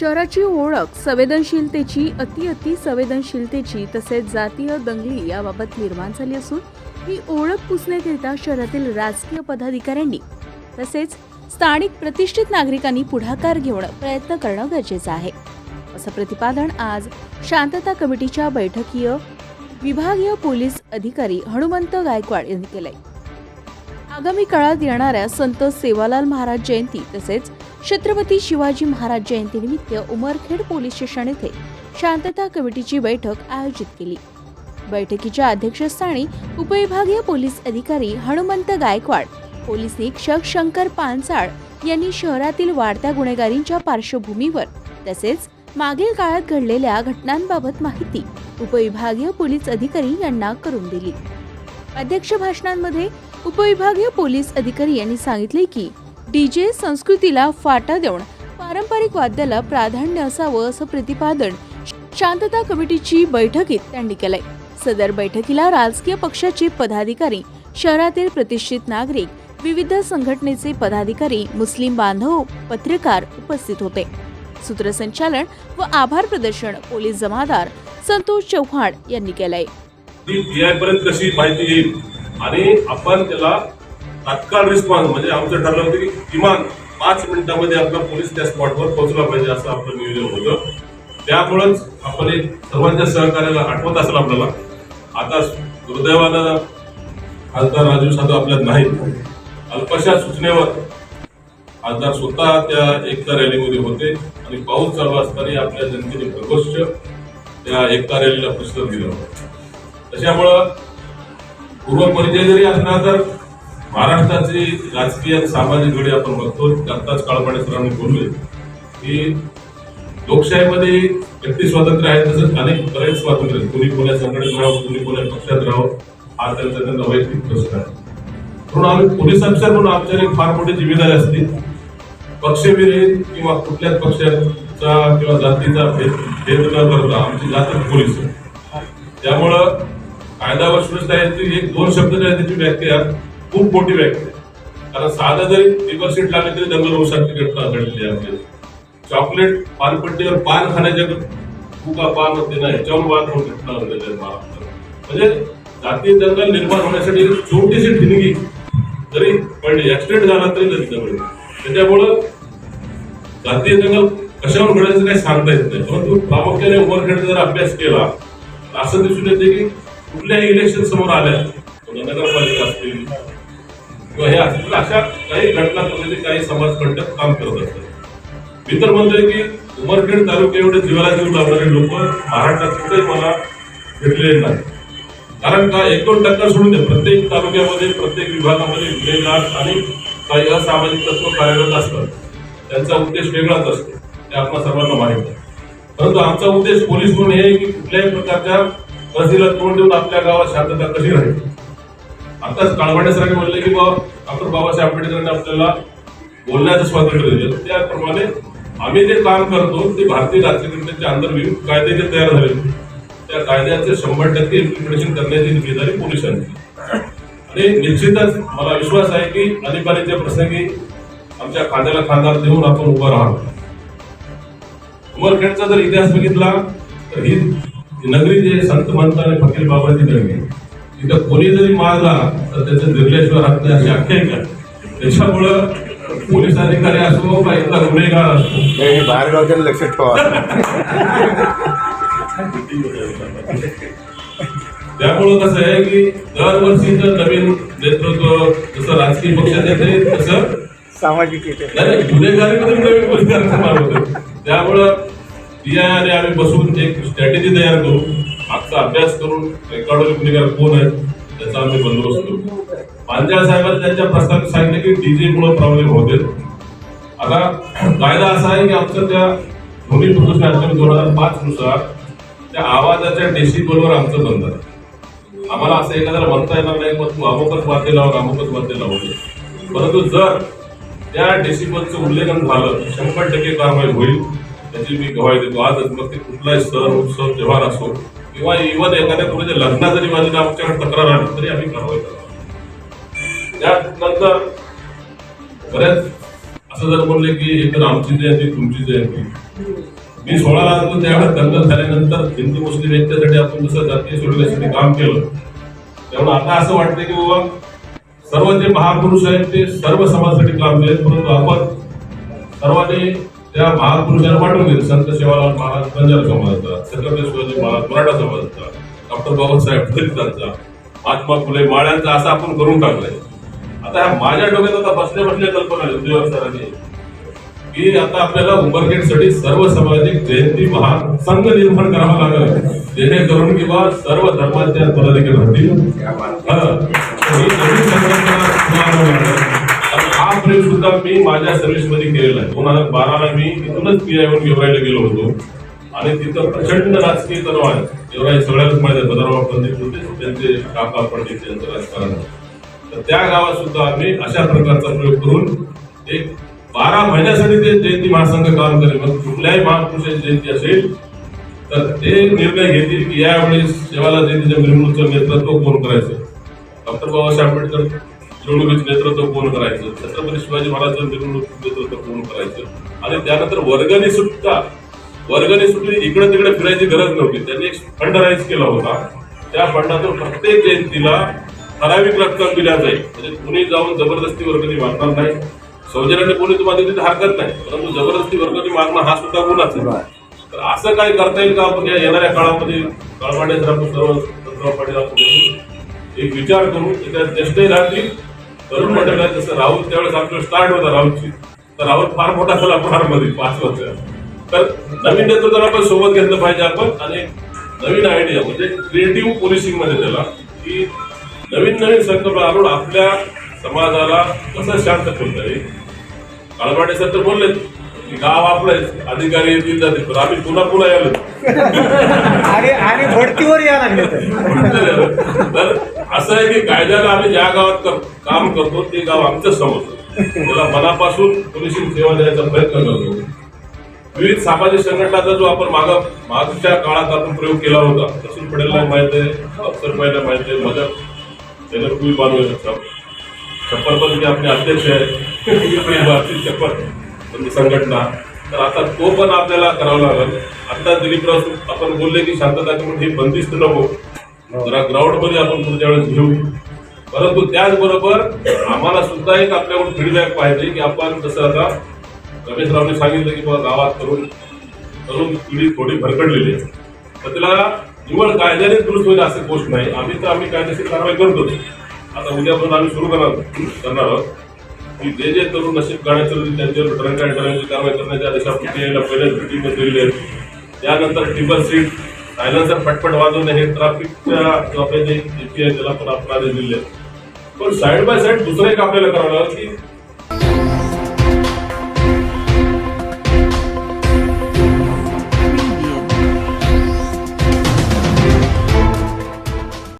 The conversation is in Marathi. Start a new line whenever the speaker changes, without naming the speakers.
शहराची ओळख संवेदनशीलतेची अति अति संवेदनशीलतेची तसेच जातीय दंगली याबाबत निर्माण झाली असून ही ओळख पुसण्याकरिता शहरातील राजकीय पदाधिकाऱ्यांनी तसेच स्थानिक प्रतिष्ठित नागरिकांनी पुढाकार घेऊन प्रयत्न करणं गरजेचं आहे. असं प्रतिपादन आज शांतता कमिटीच्या बैठकीय विभागीय पोलीस अधिकारी हनुमंत गायकवाड यांनी केलंय. आगामी काळात येणाऱ्या संत सेवालाल महाराज जयंती तसेच छत्रपती शिवाजी महाराज जयंतीनिमित्त उमरखेड पोलीस स्टेशन येथे शांतता कमिटीची बैठक आयोजित केली. बैठकीच्या अध्यक्षस्थानी उपविभागीय पोलीस अधिकारी हनुमंत गायकवाड पोलीस निरीक्षक शंकर पानसाळ यांनी शहरातील वाढत्या गुन्हेगारींच्या पार्श्वभूमीवर तसेच मागील काळात घडलेल्या घटनांबाबत माहिती उपविभागीय पोलीस अधिकारी यांना करून दिली. अध्यक्ष भाषणांमध्ये उपविभागीय पोलीस अधिकारी यांनी सांगितले की डीजे संस्कृतीला फाटा देऊन पारंपरिक वाद्याला प्राधान्य असावं असं प्रतिपादन शांतता कमिटीची बैठकीत त्यांनी केलंय. सदर बैठकीला राजकीय पक्षाचे पदाधिकारी शहरातील प्रतिष्ठित नागरिक विविध संघटनेचे पदाधिकारी मुस्लिम बांधव पत्रकार उपस्थित होते. सूत्रसंचालन व आभार प्रदर्शन पोलीस जमादार संतोष चव्हाण यांनी केलंय.
पर्यंत कशी माहिती येईल? आणि आपण त्याला तात्काळ रिस्पॉन्स म्हणजे आमचं ठरलं होतं की किमान पाच मिनिटामध्ये आपला पोलीस त्या स्पॉटवर पोहोचला पाहिजे असं आपलं नियोजन होतं. त्यामुळंच आपण एक सर्वांच्या सहकार्याला आठवत असेल आपल्याला. आता दुर्दैवानं खासदार राजीव साधव आपल्यात नाहीत. अल्पशा सूचनेवर खासदार स्वतः त्या एकता रॅलीमध्ये होते आणि पाऊस चालू असताना आपल्या जनतेने प्रकोष्ठ त्या एकता रॅलीला प्रतिसाद दिला होता. त्याच्यामुळं पूर्व परिचय जरी असणार तर महाराष्ट्राची राजकीय आणि सामाजिक घडी आपण बघतो आत्ताच काळपाडे सरांनी बोलले. की लोकशाहीमध्ये व्यक्ती स्वातंत्र्य आहे तसंच अनेक बरेच स्वातंत्र्य आहेत. कोणी कोण्या संघटनेत राहावं कोणी कोण्या पक्षात राहावं हा त्यांचा त्यांना वैयक्तिक प्रश्न आहे. म्हणून आम्ही पोलीस अफसर म्हणून आमच्या एक फार मोठी जिम्मेदारी असते. पक्षविरहित किंवा कुठल्याच पक्षाचा किंवा जातीचा भेद भेद न करता आमची जातच पोलीस आहे. त्यामुळं कायदा व सुव्यवस्था एक दोन शब्द जे आहेत. त्याची व्याख्या खूप मोठी व्याख्या आहे. कारण साधं जरी पेपर सीट लागली तरी दंगल होऊ शकते घटना घडलेली आहे चॉकलेट पानपट्टीवर पान खाण्याच्या फुका पान होते ना याच्यावर वाद होऊन घटना घडलेल्या आहेत महाराष्ट्रात म्हणजे जाती दंगल निर्माण होण्यासाठी छोटीशी ठिणगी जरी पडली ऍक्सिडेंट झाला तरी नदी दंगल त्याच्यामुळं जातीय दंगल कशावर घडायचं काही सांगता येत नाही. परंतु प्रामुख्याने उमरखेडचा जर अभ्यास केला असं दिसून येते की कुठल्याही इलेक्शन समोर आल्या नगरपालिका असतील किंवा हे असतील अशा काही घटना करण्याचे काही समाजकंटक काम करत असतात. मी तर म्हणतोय की उमरखेड तालुक्या एवढे जीवाला जीव लावणारे लोक महाराष्ट्रात कुठेही मला भेटलेले नाही कारण का एक दोन टक्का सोडून दे प्रत्येक तालुक्यामध्ये प्रत्येक विभागामध्ये गुन्हेगार आणि काही असामाजिक तत्व कार्यरत असतात. त्यांचा उद्देश वेगळाच असतो ते आपल्या सर्वांना माहीत आहे. परंतु आमचा उद्देश पोलीस म्हणून हे आहे की कुठल्याही प्रकारच्या परिस्थितीला तोंड देऊन आपल्या गावात शांतता कशी राहील? आताच काळवाडे सरांनी म्हणलं की बा डॉक्टर बाबासाहेब आंबेडकरांनी आपल्याला बोलण्याचं स्वातंत्र्य दिलं. त्याप्रमाणे आम्ही जे काम करतो ते भारतीय राज्यघटनेच्या अंतर्गत कायदे जे तयार झाले त्या कायद्याचे शंभर टक्के इम्प्लिमेंटेशन करण्याची जिम्मेदारी पोलिसांची. आणि निश्चितच मला विश्वास आहे की आणीबाणीच्या प्रसंगी आमच्या खांद्याला खांदा देऊन आपण उभं राहतो उमरखेडचा जर इतिहास बघितला तर ही नगरी जे संत म्हणतात आणि फकीर बाबाची नगरी तिथं कोणी जरी मारला तर त्याचं निर्लेश्वर हात नाही अशी आख्यायिका आहे. त्याच्यामुळं पोलीस अधिकारी असो का इथला गुन्हेगार असो.
हे बाहेरगावच्या लक्ष ठेवा.
त्यामुळं कसं आहे की दरवर्षी जर नवीन नेतृत्व जसं राजकीय पक्षात येते तसं
सामाजिक
गुन्हेगारीमध्ये नवीन गुन्हेगार निर्माण होते त्यामुळं आय आणि आम्ही बसून एक स्ट्रॅटेजी तयार करू. मागचा अभ्यास करून रेकॉर्डवर गुन्हेगार कोण आहेत त्याचा आम्ही बंदोबस्त करू. पांजा साहेबांनी त्यांच्या प्रस्तावित सांगितले की डीजे मुळे प्रॉब्लेम होते आता कायदा असा आहे की आमचं त्या ध्वनी प्रदूषण दोन हजार पाच नुसार त्या आवाजाच्या डेसिबलवर आमचं बंद आहे. आम्हाला असं एखाद्याला म्हणता येणार नाही मग तू अमुकच वाद्य लाव अमुकच वाद्य लावून परंतु जर त्या डेसिबलचं उल्लंघन झालं तर शंभर टक्के कारवाई होईल त्याची मी गवाही देतो. आजच मग ते कुठलाही सण उत्सव त्योहार असो किंवा इव्हन एखाद्या कोणाच्या लग्न जरी माझी आमच्याकडे तक्रार आली तरी आम्ही कारवाई करतो. त्यानंतर बऱ्याच असं जर बोलले की हे तर आमची जयंती तुमची जयंती. मी सोळाला आलो त्यावेळेस दंगल झाल्यानंतर हिंदू मुस्लिम यांच्यासाठी आपण जसं जातीय सोडवण्यासाठी काम केलं त्यामुळे आता असं वाटतं की बाबा सर्व जे महापुरुष आहेत ते सर्व समाजासाठी काम केले परंतु आपण सर्वांनी त्या महापुरुषांना पाठवून घेतलं संत सेवालाल महाराज पंजाब समाजाचा छत्रपती शिवाजी महाराज मराठा समाजाचा डॉक्टर बाबासाहेब दलितांचा महात्मा फुले माळ्यांचा असं आपण करून टाकलंय. आता ह्या माझ्या डोक्यात आता बसल्या बसल्या कल्पना उद्योग सरांनी. की आता आपल्याला उंबरखेडसाठी सर्व सामाजिक जयंती महासंघ निर्माण करावा लागेल. जेणेकरून किंवा सर्व धर्माच्या पदाधिकारी राहतील प्रयोग सुद्धा मी माझ्या सर्व्हिसमध्ये केलेला आहे. दोन हजार बाराला मी तिथूनच पी आय गेवायला गेलो होतो. आणि तिथं प्रचंड राजकीय तणाव आहे. एवढा सगळ्याच माहिती आहे. बदाराव पंडित होते. त्यांचे काका पंडित त्यांचं राजकारण तर त्या गावात सुद्धा आम्ही अशा प्रकारचा प्रयोग करून एक बारा महिन्यासाठी ते जयंती महासंघ काम करेल. मग कुठल्याही महापुरुषाची जयंती असेल तर ते निर्णय घेतील की यावेळेस सेवाला जयंतीच्या मिरवणुकीचं नेतृत्व कोण करायचं? डॉक्टर बाबासाहेब आंबेडकर मिरवणुकीचं नेतृत्व कोण करायचं? छत्रपती शिवाजी महाराजांचं मिरवणूक नेतृत्व कोण करायचं? आणि त्यानंतर वर्गणी सुटका वर्गणी सुटली इकडे तिकडे फिरायची गरज नव्हती. त्यांनी एक फंड राईज केला होता. त्या फंडातून प्रत्येक जयंतीला ठराविक रक्कम दिल्या जाईल. म्हणजे कुणी जाऊन जबरदस्ती वर्गणी मागणार नाही. सौजन्याने कोणी तुम्हाला दिली तर हरकत नाही. परंतु जबरदस्ती वर्गणी मागणं हा सुद्धा गुन्हाच आहे. तर असं काय करता येईल का आपण या येणाऱ्या काळामध्ये? कळवाडे आपण सर्व पाटील आपण एक विचार करू त्याच्यात ज्येष्ठही राहतील. तरुण मंडळ आहे जसं राहुल त्यावेळेस आपलं स्टार्ट होता राहुलची तर राहुल फार मोठा झाला मध्ये पाच वर्ष. तर नवीन नेतृत्वाला पण सोबत घेतलं पाहिजे आपण आणि नवीन आयडिया म्हणजे क्रिएटिव्ह पोलिसिंगमध्ये त्याला की नवीन नवीन संकल्प आणून आपल्या समाजाला कसं शांत ठेवता येईल? काळवाडे सर तर बोलले की गाव आपलं अधिकारी येतील जातील पण आम्ही पुन्हा पुन्हा यायलो
आणि आणि भरतीवर या लागले तर
असं आहे की कायद्याला आम्ही ज्या गावात कर- काम करतो ते गाव आमचं समजतो त्याला मनापासून पोलिसिंग सेवा देण्याचा प्रयत्न करतो. विविध सामाजिक संघटनाचा जो आपण माग मागच्या काळात आपण प्रयोग केला होता सचिन पटेलला माहीत आहे अफसर पाहिजे माहीत आहे मदत चंद्रपूर बानू छप्पर पण जे आपले अध्यक्ष आहे भारतीय छप्पर म्हणजे संघटना. तर आता तो पण आपल्याला करावा लागेल. आता दिलीपराव आपण बोलले की शांतता म्हणून ही बंदिस्त नको. जरा ग्राउंडमध्ये आपण पुढच्या वेळेस घेऊ. परंतु त्याचबरोबर आम्हाला सुद्धा एक आपल्याकडून फीडबॅक पाहिजे की आपण जसं आता रमेश रावने सांगितलं की बाबा गावात तरुण तरुण पिढी थोडी भरकडलेली आहे. तर तिला निवड कायद्याने दुरुस्त होईल अशी गोष्ट नाही. आम्ही तर आम्ही कायदेशीर कारवाई करतो आता उद्यापासून आम्ही सुरू करणार करणार आहोत. की जे जे तरुण नशीब गाड्या चालवतील त्यांच्यावर ड्रंक अँड ड्राईव्हची कारवाई करण्याच्या आदेश आपण PI पहिल्याच मिटिंग दिलेले आहेत. त्यानंतर टिबल सीट सायलेन्सर पटपट वाजवणे हे ट्रॅफिकच्या जो जे त्याला पण आपण दिले पण साईड बाय साईड दुसरं एक आपल्याला करावं लागेल की